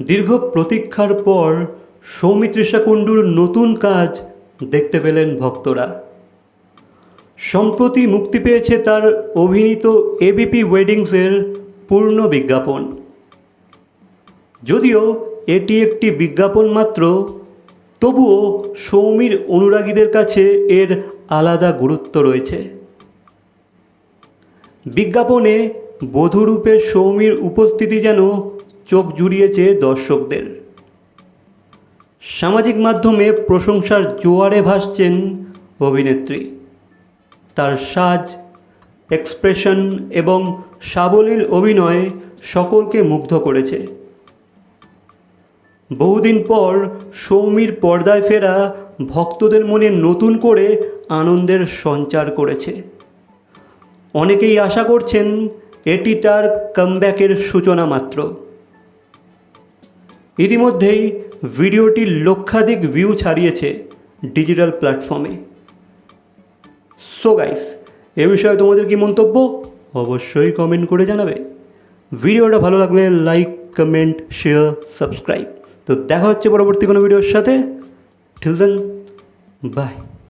দীর্ঘ প্রতীক্ষার পর সৌমিত্রিষা কুণ্ডুর নতুন কাজ দেখতে পেলেন ভক্তরা। সম্প্রতি মুক্তি পেয়েছে তার অভিনীত এবিপি ওয়েডিংসের পূর্ণ বিজ্ঞাপন। যদিও এটি একটি বিজ্ঞাপন মাত্র, তবুও সৌমির অনুরাগীদের কাছে এর আলাদা গুরুত্ব রয়েছে। বিজ্ঞাপনে বধূরূপে সৌমির উপস্থিতি যেন চোখ জুড়িয়েছে দর্শকদের। সামাজিক মাধ্যমে প্রশংসার জোয়ারে ভাসছেন অভিনেত্রী। তার সাজ, এক্সপ্রেশন এবং সাবলীল অভিনয় সকলকে মুগ্ধ করেছে। বহুদিন পর সৌমির পর্দায় ফেরা ভক্তদের মনে নতুন করে আনন্দের সঞ্চার করেছে। অনেকেই আশা করছেন এটি তার কামব্যাকের সূচনা মাত্র। ইতিমধ্যেই ভিডিওটি লক্ষাধিক ভিউ ছাড়িয়েছে ডিজিটাল প্ল্যাটফর্মে সো গাইস এ বিষয়ে তোমাদের কি মন্তব্য? অবশ্যই কমেন্ট করে জানাবে। ভিডিওটা ভালো লাগলে লাইক কমেন্ট শেয়ার সাবস্ক্রাইব তো দেখা হচ্ছে পরবর্তী কোনো ভিডিওর সাথে। ঠিক দেন বাই